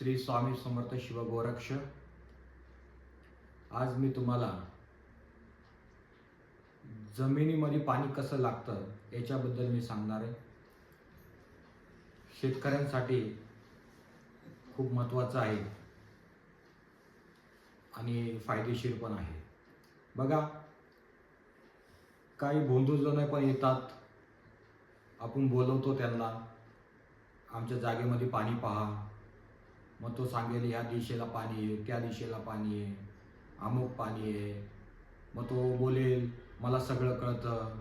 श्री स्वामी समर्थ शिवगोरक्ष आज मी तुम्हाला जमिनीमध्ये पाणी कसं लागतं याच्याबद्दल मी सांगणार आहे. शेतकऱ्यांसाठी खूप महत्त्वाचं आहे आणि फायदेशीर पण आहे. बघा काही भोंदूजण पण येतात. आपण बोलवतो त्यांना आमच्या जागेमध्ये पाणी पहा. मग तो सांगेल ह्या दिशेला पाणी आहे त्या दिशेला पाणी आहे अमुक पाणी आहे. मग तो बोलेल मला सगळं कळतं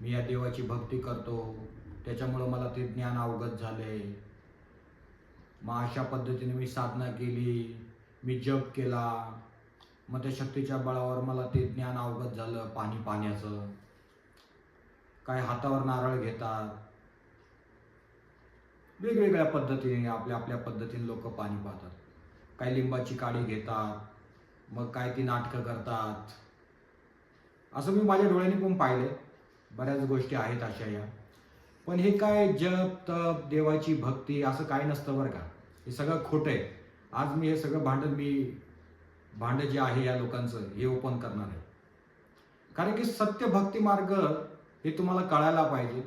मी या देवाची भक्ती करतो त्याच्यामुळं मला ते ज्ञान अवगत झालंय. मग अशा पद्धतीने मी साधना केली मी जप केला. मग त्या शक्तीच्या बळावर मला ते ज्ञान अवगत झालं पाणी पाण्याचं. काय हातावर नारळ घेतात वेगवेगळ्या पद्धतीने आपल्या आपल्या पद्धतीने लोक पाणी पाहतात काही लिंबाची काडी घेतात मग काय ती नाटकं करतात. असं मी माझ्या डोळ्यांनी पण पाहिले बऱ्याच गोष्टी आहेत अशा या. पण हे काय जप तप देवाची भक्ती असं काय नसतं बरं का. हे सगळं खोटं आहे. आज मी हे सगळं भांडण मी भांडं जे आहे या लोकांचं हे ओपन करणार आहे. कारण की सत्य भक्ती मार्ग हे तुम्हाला कळायला पाहिजे.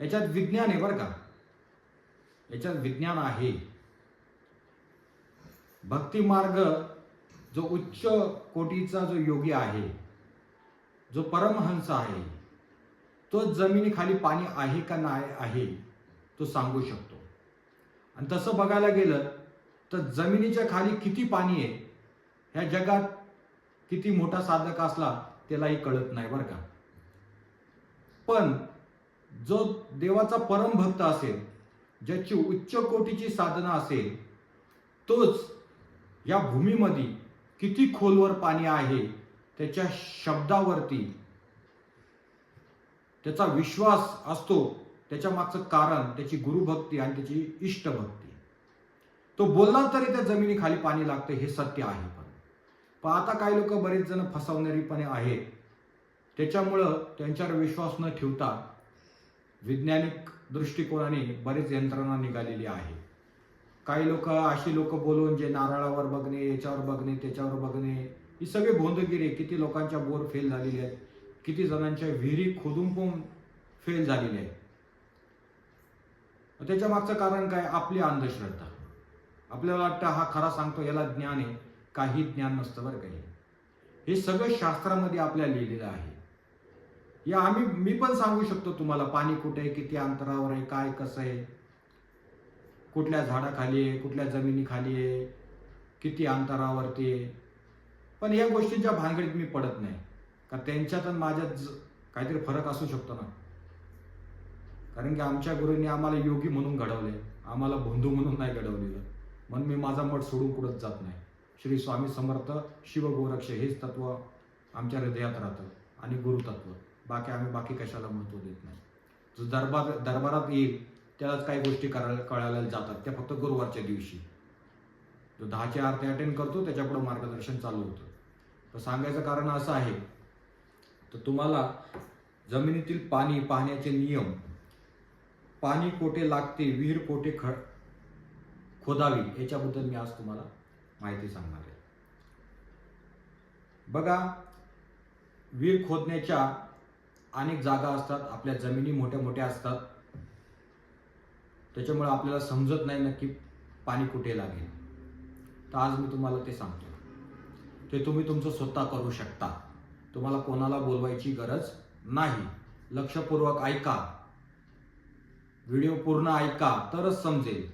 याच्यात विज्ञान आहे बरं का. याच्यात विज्ञान आहे. भक्तिमार्ग जो उच्च कोटीचा जो योगी आहे जो परमहंस आहे तो जमिनीखाली पाणी आहे का नाही आहे तो सांगू शकतो. आणि तसं बघायला गेलं तर जमिनीच्या खाली किती पाणी आहे ह्या जगात किती मोठा साधक असला त्यालाही कळत नाही बरं का. पण जो देवाचा परम भक्त असेल ज्याची उच्च कोटीची साधना असेल तोच या भूमीमध्ये किती खोलवर पाणी आहे त्याच्या शब्दावरती त्याचा विश्वास असतो त्याच्या मागचं कारण त्याची गुरुभक्ती आणि त्याची इष्टभक्ती. तो बोलला तरी त्या जमिनीखाली पाणी लागतं हे सत्य आहे पण. पण आता काही लोक बरेच जण फसवणारीपणे आहेत. त्याच्यामुळं त्यांच्यावर विश्वास न ठेवता वैज्ञानिक दृष्टिकोनाने बरेच यंत्रणा निघालेली आहे. काही लोक अशी लोक बोलून जे नारळावर बघणे याच्यावर बघणे त्याच्यावर बघणे ही सगळी भोंदगिरी किती लोकांच्या बोर फेल झालेले आहेत. किती जणांच्या विहिरी खोदून पण फेल झालेले आहेत. त्याच्या मागचं कारण काय? आपली अंधश्रद्धा. आपल्याला वाटतं हा खरा सांगतो याला ज्ञान आहे. काही ज्ञान नसतं बरं काही हे सगळं शास्त्रामध्ये आपल्याला लिहिलेलं आहे. या आम्ही मी पण सांगू शकतो तुम्हाला पाणी कुठे आहे किती अंतरावर आहे काय कसं आहे? कुठल्या झाडाखाली आहे कुठल्या जमिनीखाली आहे किती अंतरावरती आहे? पण या गोष्टींच्या भानगडीत मी पडत नाही. का त्यांच्यात आणि माझ्यात काहीतरी फरक असू शकतो ना. कारण की आमच्या गुरूंनी आम्हाला योगी म्हणून घडवले. आम्हाला बंधू म्हणून नाही घडवलेलं. म्हणून मी माझा मठ सोडून कुठंच जात नाही. श्री स्वामी समर्थ शिव गोरक्ष हेच तत्व आमच्या हृदयात राहतं आणि गुरुतत्व. बाकी आम्ही बाकी कशाला महत्त्व देत नाही. जो दरबार दरबारात येईल त्यालाच काही गोष्टी करायला कळायला जातात. त्या फक्त गुरुवारच्या दिवशी. जो दहाची आरती अटेंड करतो त्याच्यापुढे मार्गदर्शन चालू होतं. तर सांगायचं कारण असं आहे तर तुम्हाला जमिनीतील पाणी पाहण्याचे नियम पाणी कोठे लागते विहीर कोठे ख खोदावी याच्याबद्दल मी आज तुम्हाला माहिती सांगणार आहे. बघा विहीर खोदण्याच्या अनेक जागा असतात आपल्या जमिनी मोठ्या मोठ्या असतात. त्याच्यामुळे आपल्याला समजत नाही नक्की पाणी कुठे लागेल. तर आज मी तुम्हाला ते सांगतो. ते तुम्ही तुमचं स्वतः करू शकता. तुम्हाला कोणाला बोलवायची गरज नाही. लक्षपूर्वक ऐका. व्हिडिओ पूर्ण ऐका तरच समजेल.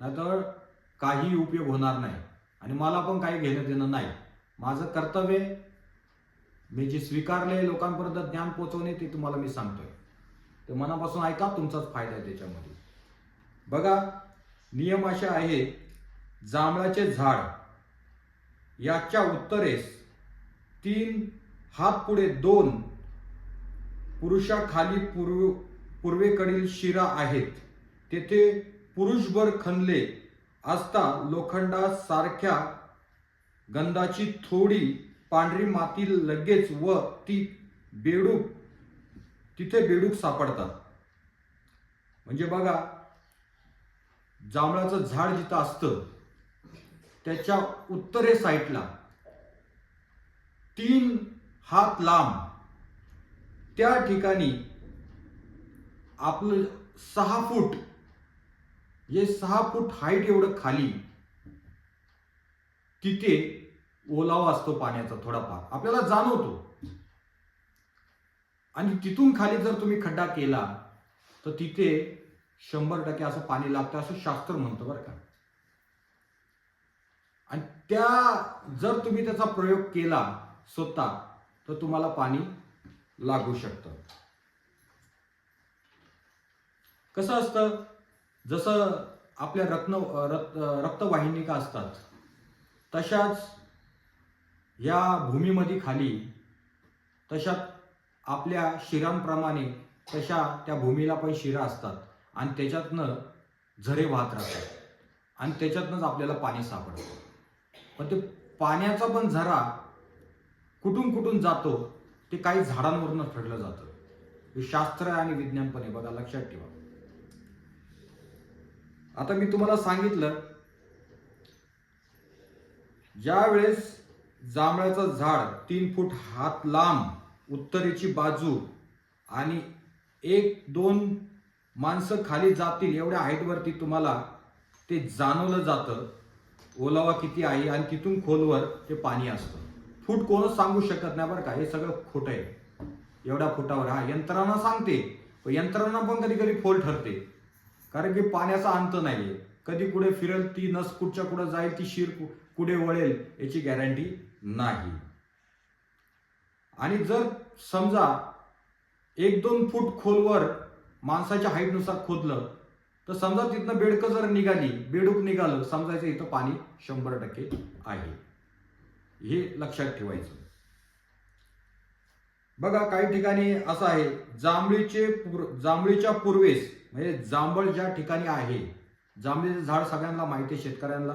नाहीतर काही उपयोग होणार नाही. आणि मला पण काही घेणं देणं नाही. माझं कर्तव्य मी जे स्वीकारले लोकांपर्यंत ज्ञान पोचवणे ते तुम्हाला मी सांगतोय. ते मनापासून ऐका तुमचाच फायदा आहे त्याच्यामध्ये. बघा नियम असे आहे जांभळाचे झाड याच्या उत्तरेस तीन हात पुढे दोन पुरुषाखाली पूर्व पूर्वेकडील शिरा आहेत. तेथे पुरुषभर खणले असता लोखंडासारख्या गंधाची थोडी पांढरी माती लगेच व ती बेडूक तिथे बेडूक सापडतात. म्हणजे बघा जांभळाचं झाड जिथं असतं त्याच्या उत्तरे साईडला तीन हात लांब. त्या ठिकाणी आपलं सहा फूट जे सहा फूट हाईट एवढं खाली तिथे ओलावा असतो पाण्याचा थोडाफार. आपल्याला जाणवतो. आणि तिथून खाली जर तुम्ही खड्डा केला तर तिथे शंभर टक्के असं पाणी लागतं असं शास्त्र म्हणतं बरं का. आणि त्या जर तुम्ही त्याचा प्रयोग केला स्वतः तर तुम्हाला पाणी लागू शकतं. कसं असतं? जसं आपल्या रत्न रक्त रक्तवाहिनिका असतात तशाच या भूमीमध्ये खाली तशात आपल्या शिरांप्रमाणे तशा त्या भूमीला पण शिरा असतात. आणि त्याच्यातनं झरे वाहत राहतात. आणि त्याच्यातनंच आपल्याला पाणी सापडतं. पण ते पाण्याचा पण झरा कुठून कुठून जातो ते काही झाडांवरूनच ठरलं जातं. हे शास्त्र आणि विज्ञान पण आहे. बघा लक्षात ठेवा. आता मी तुम्हाला सांगितलं ज्या वेळेस जांभळाचं झाड तीन फूट हात लांब उत्तरेची बाजू आणि एक दोन माणसं खाली जातील एवढ्या हाईटवरती तुम्हाला ते जाणवलं जातं. ओलावा किती आहे आणि तिथून खोलवर ते पाणी असतं. फूट कोणच सांगू शकत नाही बरं का हे सगळं खोटं आहे. एवढ्या फुटावर हा यंत्रणा सांगते पण यंत्रणा पण कधी कधी फोल ठरते. कारण की पाण्याचा अंत नाही आहे कधी कुठे फिरेल ती नस कुठच्या कुठं जाईल ती शिर कु- कुठे वळेल याची गॅरंटी नाही. आणि जर समजा एक दोन फूट खोलवर माणसाच्या हाईटनुसार खोदलं तर समजा तिथनं बेडकं जर निघाली बेडूक निघालं समजायचं इथं पाणी शंभर टक्के आहे. हे लक्षात ठेवायचं. बघा काही ठिकाणी असं आहे जांभळीचे पूर जांभळीच्या पूर्वेस म्हणजे जांभळ ज्या ठिकाणी आहे जांभळीचं झाड सगळ्यांना माहिती आहे शेतकऱ्यांना.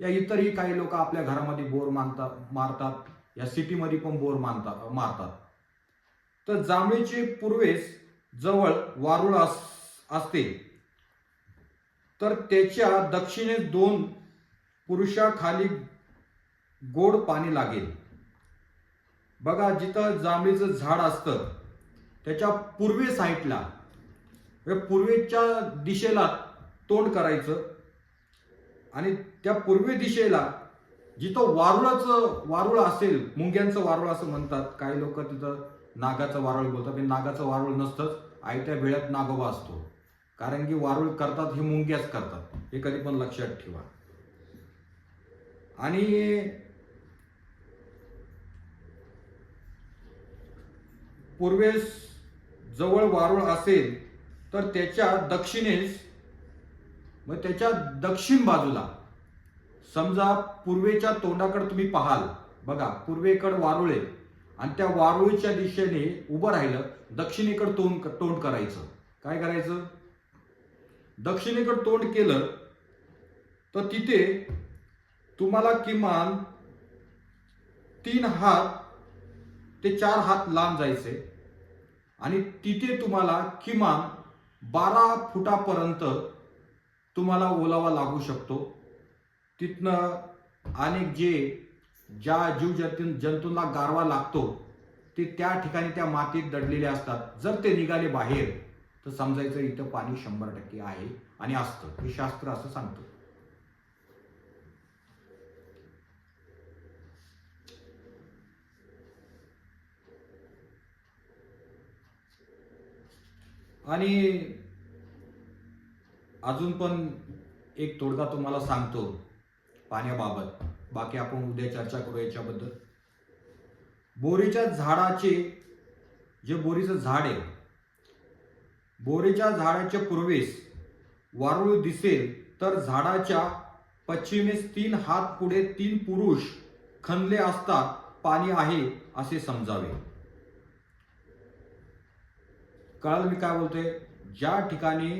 या इतरही काही लोक आपल्या घरामध्ये बोर मानतात मारतात. या सिटीमध्ये पण बोर मानतात मारतात. तर जांभळीचे पूर्वेस जवळ वारुळ अस असते. तर त्याच्या दक्षिणेस दोन पुरुषाखाली गोड पाणी लागेल. बघा जिथं जांभळीचं झाड असतं त्याच्या पूर्वे साईडला म्हणजे पूर्वेच्या दिशेला तोंड करायचं आणि त्या पूर्वी दिशेला जिथं वारुळाचं वारुळ असेल मुंग्यांचं वारुळ असं म्हणतात. काही लोक तिथं नागाचं वारुळ बोलतात. पण नागाचं वारुळ नसतंच. आयत्या वेळात नागोबा असतो. कारण की वारुळ करतात हे मुंग्याच करतात. हे कधी पण लक्षात ठेवा. आणि पूर्वेस जवळ वारुळ असेल तर त्याच्या दक्षिणेस मग त्याच्या दक्षिण बाजूला समजा पूर्वेच्या तोंडाकडे तुम्ही पाहाल बघा पूर्वेकडे वारुळे आणि त्या वारुळच्या दिशेने उभं राहिलं दक्षिणेकडे तोंड तोंड करायचं. काय करायचं? दक्षिणेकडे तोंड केलं तर तिथे तुम्हाला किमान तीन हात ते चार हात लांब जायचे आणि तिथे तुम्हाला किमान बारा फुटापर्यंत तुम्हाला ओलावा लागू शकतो. तिथनं अनेक जे ज्या जीव जंतू जंतूंना गारवा लागतो ते त्या ठिकाणी त्या मातीत दडलेले असतात. जर ते निघाले बाहेर तर समजायचं इथं पाणी शंभर टक्के आहे आणि असतं. हे शास्त्र असं सांगतं. आणि अजून पण एक तोडगा तुम्हाला सांगतो पाण्याबाबत. बाकी आपण उद्या चर्चा करू याच्याबद्दल. बोरीच्या झाडाचे जे बोरीचं झाड आहे बोरीच्या झाडाच्या पूर्वेस वारुळ दिसेल तर झाडाच्या पश्चिमेस तीन हात पुढे तीन पुरुष खणले असतात पाणी आहे असे समजावे. कळाल मी काय बोलतोय? ज्या ठिकाणी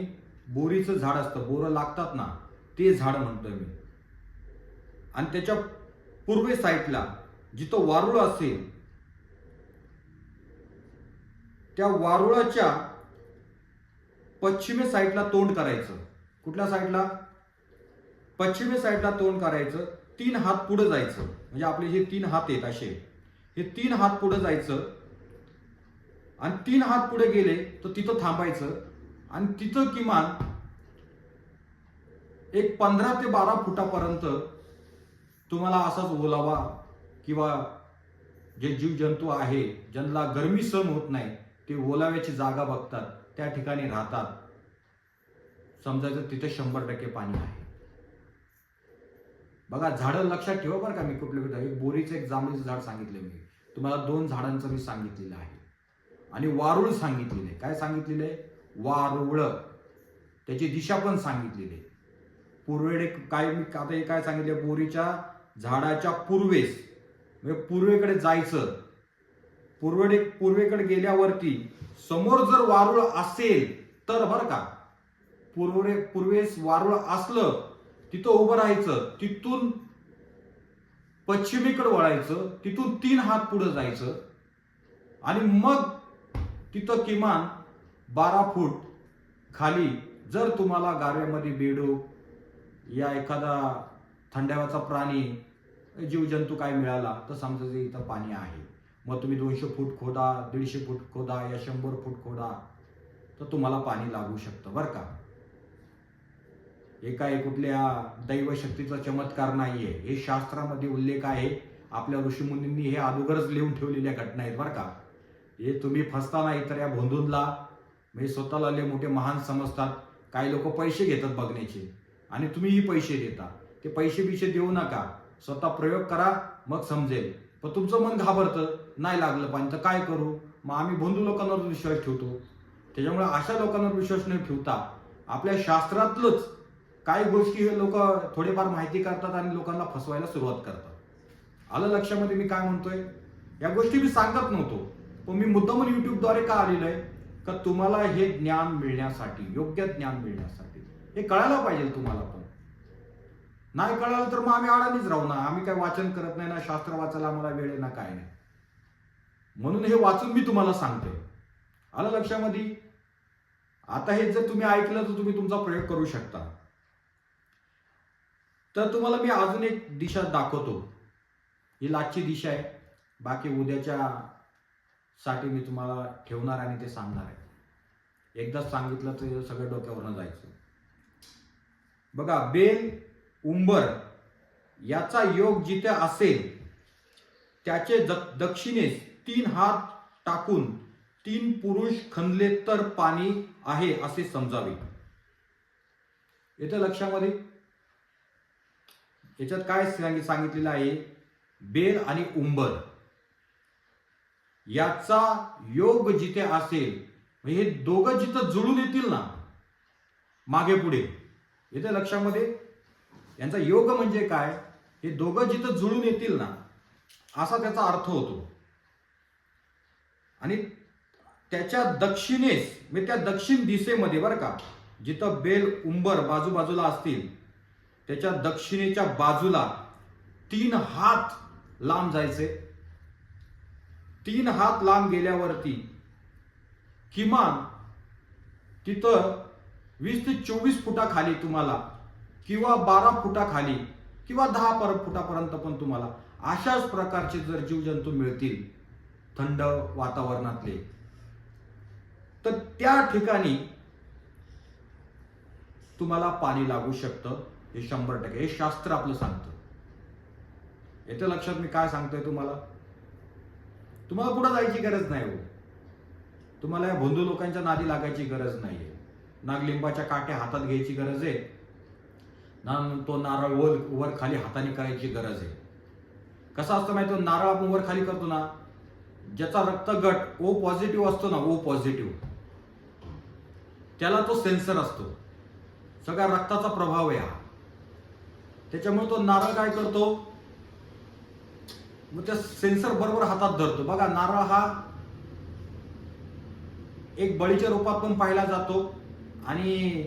बोरीचं झाड असतं बोरं लागतात ना ते झाड म्हणतोय मी. आणि त्याच्या पूर्वे साईडला जिथं वारुळ असेल त्या वारुळाच्या पश्चिमे साईडला तोंड करायचं. कुठल्या साईडला? पश्चिमे साईडला तोंड करायचं तीन हात पुढे जायचं. म्हणजे आपले हे तीन हात आहेत असे. हे तीन हात पुढे जायचं. आणि तीन हात पुढे गेले तर तिथं थांबायचं. आणि तिथं किमान एक पंधरा ते बारा फुटापर्यंत तुम्हाला असाच ओलावा किंवा जे जीवजंतू आहे ज्यांना गरमी सहन होत नाही ते ओलाव्याची जागा बघतात त्या ठिकाणी राहतात. समजायचं तिथे शंभर टक्के पाणी आहे. बघा झाडं लक्षात ठेवा बरं का मी कुठले कुठे एक बोरीचं एक जांभळीचं झाड सांगितलं मी. तुम्हाला दोन झाडांचं मी सांगितलेलं आहे. आणि वारुळ सांगितलेलं आहे. काय सांगितलेलं आहे? वारुळ त्याची दिशा पण सांगितलेली आहे. पूर्वेकडे काय मी आता हे काय सांगितले? बोरीच्या झाडाच्या पूर्वेस. म्हणजे पूर्वेकडे जायचं. पूर्वेकडे पूर्वेकडे गेल्यावरती समोर जर वारुळ असेल तर बरं का. पूर्वे पूर्वेस वारुळ असलं तिथं उभं राहायचं तिथून पश्चिमेकडे वळायचं तिथून तीन हात पुढे जायचं. आणि मग तिथं किमान बारा फूट खाली जर तुम्हाला गाव्यामध्ये बेडू या एखादा थंडाव्याचा प्राणी जीवजंतू काय मिळाला तर समजा जे इथं पाणी आहे. मग तुम्ही दोनशे फूट खोदा दीडशे फूट खोदा या शंभर फूट खोदा तर तुम्हाला पाणी लागू शकतं बरं का? एका कुठल्या दैवशक्तीचा चमत्कार नाहीये. हे शास्त्रामध्ये उल्लेख आहे. आपल्या ऋषीमुनींनी हे अगोदरच लिहून ठेवलेल्या घटना आहेत बरं का? हे तुम्ही फसता नाही तर या भोंदूनला म्हणजे स्वतःला लय मोठे महान समजतात. काही लोक पैसे घेतात बघण्याचे. आणि तुम्हीही पैसे देता ते पैसे बिशे देऊ नका. स्वतः प्रयोग करा मग समजेल. पण तुमचं मन घाबरतं नाही लागलं पाणी तर काय करू? मग आम्ही बंधू लोकांवर विश्वास ठेवतो. त्याच्यामुळे अशा लोकांवर विश्वास न ठेवता आपल्या शास्त्रातलंच काही गोष्टी हे लोक थोडेफार माहिती करतात आणि लोकांना फसवायला सुरुवात करतात. आलं लक्षामध्ये मी काय म्हणतोय? या गोष्टी मी सांगत नव्हतो. पण मी मुद्दामून युट्यूबद्वारे का आलेलो आहे? का तुम्हाला हे ज्ञान मिळण्यासाठी योग्य ज्ञान मिळण्यासाठी. हे कळायला पाहिजे तुम्हाला पण. नाही कळालं तर मग आम्ही अडाणीच राहू ना. आम्ही काय वाचन करत नाही ना शास्त्र वाचायला आम्हाला वेळ आहे ना काय नाही. म्हणून हे वाचून मी तुम्हाला सांगते आलं लक्षामध्ये? आता हे जर तुम्ही ऐकलं तर तुम्ही तुमचा प्रयोग करू शकता. तर तुम्हाला मी अजून एक दिशा दाखवतो. ही लाचची दिशा आहे. बाकी उद्याच्या साठी मी तुम्हाला ठेवणार आणि ते सांगणार आहे. एकदाच सांगितलं तर सगळं डोक्यावरनं जायचं. बघा बेल उंबर याचा योग जिथे असेल त्याचे दक्षिणेस तीन हात टाकून तीन पुरुष खणले तर पाणी आहे असे समजावे. येतं लक्षामध्ये? याच्यात काय सांगितलेलं आहे? बेल आणि उंबर. याचा योग जिथे असेल हे दोघं जिथं जुळून येतील ना मागे पुढे येते लक्षामध्ये? यांचा योग म्हणजे काय? हे दोघं जिथं जुळून येतील ना असा त्याचा अर्थ होतो. आणि त्याच्या दक्षिणेस म्हणजे त्या दक्षिण दिशेमध्ये बरं का जिथं बेल उंबर बाजूबाजूला असतील त्याच्या दक्षिणेच्या बाजूला तीन हात लांब जायचे. तीन हात लांब गेल्यावरती किमान तिथं वीस ते चोवीस फुटाखाली तुम्हाला किंवा बारा फुटाखाली किंवा दहा पर फुटापर्यंत पण तुम्हाला अशाच प्रकारचे जर जीवजंतू मिळतील थंड वातावरणातले तर त्या ठिकाणी तुम्हाला पाणी लागू शकतं. हे शंभर टक्के. हे शास्त्र आपलं सांगतं. येतं लक्षात मी काय सांगतोय तुम्हाला? तुम्हाला पुढे जायची गरज नाही हो. तुम्हाला या बंधू लोकांच्या नादी लागायची गरज नाही आहे नागलिंबाच्या काट्या हातात घ्यायची गरज आहे. ना तो नारळ वर वर खाली हाताने करायची गरज आहे. कसा असतो माहिती नारळ आपण वर खाली करतो ना ज्याचा रक्तगट ओ पॉझिटिव्ह असतो ना ओ पॉझिटिव्ह त्याला तो सेन्सर असतो. सगळ्या रक्ताचा प्रभाव आहे हा. त्याच्यामुळे तो नारळ काय करतो? मग त्या सेन्सर बरोबर हातात धरतो. बघा नारळ हा एक बळीच्या रूपात पण पाहिला जातो. आणि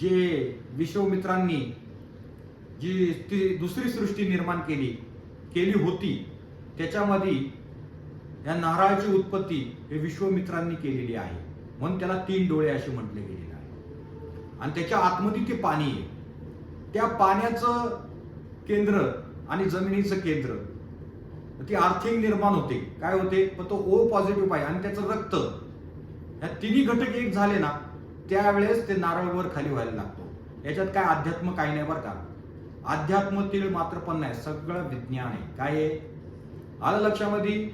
जे विश्वमित्रांनी जी ती दुसरी सृष्टी निर्माण केली केली होती त्याच्यामध्ये या नारळाची उत्पत्ती हे विश्वमित्रांनी केलेली आहे. म्हणून त्याला तीन डोळे असे म्हटले गेलेले आहे. आणि त्याच्या आतमध्ये ते पाणी आहे. त्या पाण्याचं केंद्र आणि जमिनीचं केंद्र ती आर्थिंग निर्माण होते. काय होते? पण तो ओ पॉझिटिव्ह पाहिजे आणि त्याचं रक्त. ह्या तिन्ही घटक एक झाले ना त्यावेळेस ते नारळ वर खाली व्हायला लागतो. याच्यात काय अध्यात्म काही नाही बरं का? अध्यात्म तीळ मात्र पण नाही सगळं विज्ञान आहे. काय आहे? आलं लक्षामध्ये?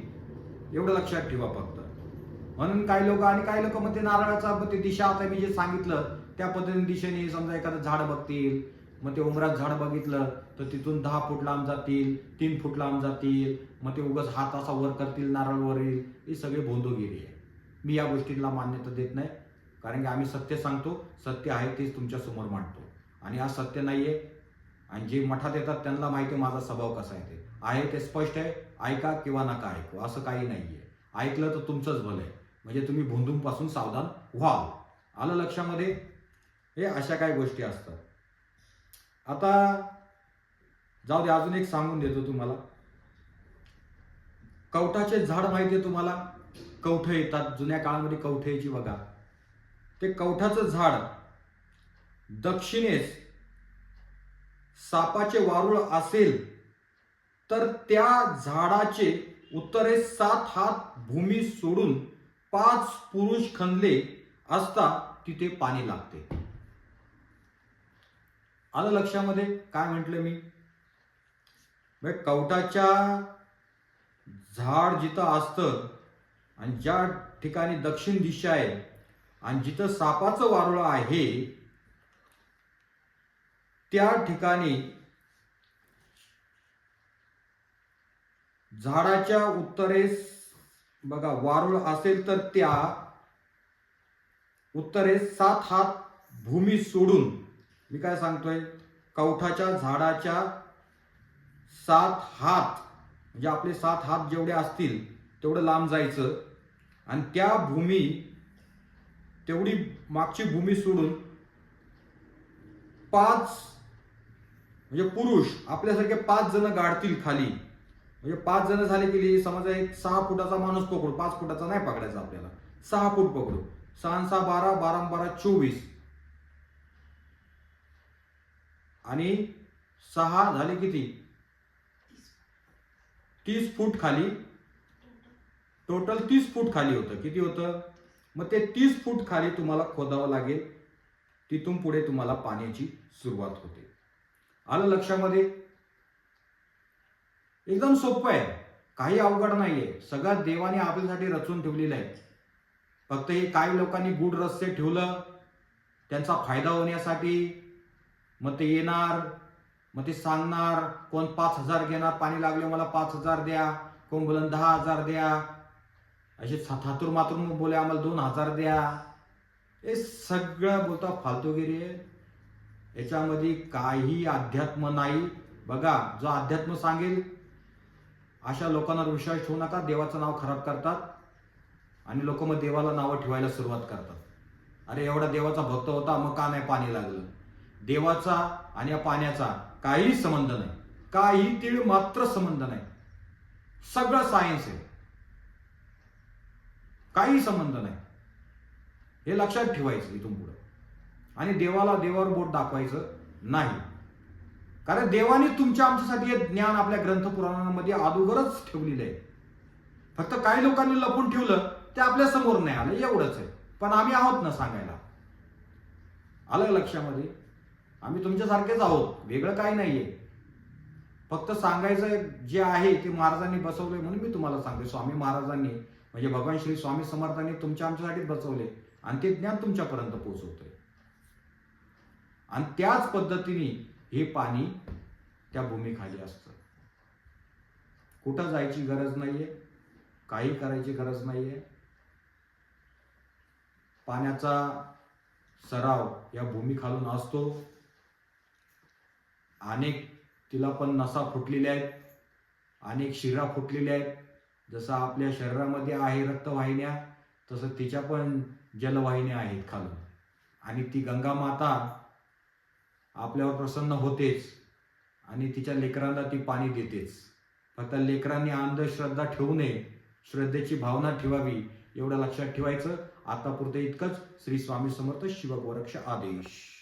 एवढं लक्षात ठेवा फक्त. म्हणून काही लोक आणि काही लोक मग ते नारळाचा ते दिशा आता मी जे सांगितलं त्या पद्धतीने दिशेने समजा एखादं झाड बघतील मग ते उमरात झाड बघितलं तर तिथून दहा फूट लांब जातील तीन फूट लांब जातील मग ते उगाच हात असा वर करतील नारळ येईल ही सगळी भोंदोगिरी आहे. मी या गोष्टींना मान्यता देत नाही कारण की आम्ही सत्य सांगतो सत्य आहे तेच तुमच्यासमोर मांडतो. आणि हा सत्य नाही आहे आणि जे मठात येतात त्यांना माहिती आहे माझा स्वभाव कसा आहे ते. आहे ते स्पष्ट आहे ऐका किंवा नका ऐकू असं काही नाही आहे ऐकलं तर तुमचंच भलं आहे. म्हणजे तुम्ही भोंदूंपासून सावधान व्हाल. आलं लक्षामध्ये? हे अशा काही गोष्टी असतात. आता जाऊ दे अजून एक सांगून देतो तुम्हाला. कवठाचे झाड माहिती आहे तुम्हाला? कवठं येतात जुन्या काळामध्ये कवठं यायची बघा. ते कवठाचं झाड दक्षिणेस सापाचे वारुळ असेल तर त्या झाडाचे उत्तरेस सात हात भूमी सोडून पाच पुरुष खणले असता तिथे पाणी लागते. आलं लक्षामध्ये? काय म्हटलं मी? म्हणजे कवटाच्या झाड जिथं असतं आणि ज्या ठिकाणी दक्षिण दिशा आहे आणि जिथं सापाचं वारुळ आहे त्या ठिकाणी झाडाच्या उत्तरेस बघा वारुळ असेल तर त्या उत्तरेस सात हात भूमी सोडून मी काय सांगतोय? कवठाच्या झाडाच्या सात हात म्हणजे आपले सात हात जेवढे असतील तेवढं लांब जायचं. आणि त्या भूमी तेवढी मागची भूमी सोडून पाच म्हणजे पुरुष आपल्यासारखे पाच जण गाडतील खाली. म्हणजे पाच जण झाले की समजा एक सहा फुटाचा माणूस पकडू पाच फुटाचा नाही पकडायचा आपल्याला. सहा फूट पकडू. सहा सहा बारा बारा बारा चोवीस. आणि सहा झाले किती? तीस फूट खाली. टोटल तीस फूट खाली होतं. किती होतं? मग ते तीस फूट खाली तुम्हाला खोदावं लागेल. तिथून पुढे तुम्हाला पाण्याची सुरुवात होते. आलं लक्षामध्ये? एकदम सोपं आहे. काही अवघड नाहीये. सगळं देवाने आपल्यासाठी रचून ठेवलेलं आहे. फक्त हे काही लोकांनी गुड रस्ते ठेवलं. त्यांचा फायदा होण्यासाठी मग ते येणार मग ते सांगणार कोण पाच हजार घेणार पाणी लागले मला पाच हजार द्या. कोण बोलन दहा हजार द्या. असे थातूर मातूर बोले आम्हाला दोन हजार द्या. हे सगळं बोलता फालतूगिरी आहे. याच्यामध्ये काही अध्यात्म नाही. बघा जो अध्यात्म सांगेल अशा लोकांवर विश्वास ठेवू नका देवाचं नाव खराब करतात आणि लोक मग देवाला नावं ठेवायला सुरुवात करतात. अरे एवढा देवाचा भक्त होता मग का नाही पाणी लागलं? देवाचा आणि या पाण्याचा काही संबंध नाही. काही तीळ मात्र संबंध नाही. सगळं सायन्स आहे. काही संबंध नाही. हे लक्षात ठेवायचं इथून पुढे. आणि देवाला देवावर बोट दाखवायचं नाही. कारण देवाने तुमच्या आमच्यासाठी हे ज्ञान आपल्या ग्रंथ पुराणांमध्ये अगोदरच ठेवलेलं आहे. फक्त काही लोकांनी लपून ठेवलं ते आपल्यासमोर नाही आलं. एवढंच आहे. पण आम्ही आहोत ना सांगायला. आलं लक्षामध्ये? आम्ही तुमच्यासारखेच आहोत. वेगळं काही नाहीये. फक्त सांगायचं जे आहे ते महाराजांनी बसवलंय म्हणून मी तुम्हाला सांगते स्वामी महाराजांनी म्हणजे भगवान श्री स्वामी समर्थांनी तुमच्या आमच्यासाठीच बसवले आणि ते ज्ञान तुमच्यापर्यंत पोहोचवतंय. आणि त्याच पद्धतीने हे पाणी त्या भूमीखाली असतं. कुठं जायची गरज नाहीये काही करायची गरज नाहीये. पाण्याचा सराव या भूमीखालून असतो. अनेक तिला पण नसा फुटलेल्या आहेत. अनेक शिरा फुटलेल्या आहेत. जसं आपल्या शरीरामध्ये आहे रक्तवाहिन्या तसं तिच्या पण जलवाहिन्या आहेत खालून. आणि ती गंगा माता आपल्यावर प्रसन्न होतेच आणि तिच्या लेकरांना ती पाणी देतेच. फक्त लेकरांनी अंधश्रद्धा ठेवू नये श्रद्धेची भावना ठेवावी एवढं लक्षात ठेवायचं. आतापुरतं इतकंच. श्री स्वामी समर्थ शिवगोरक्ष आदेश.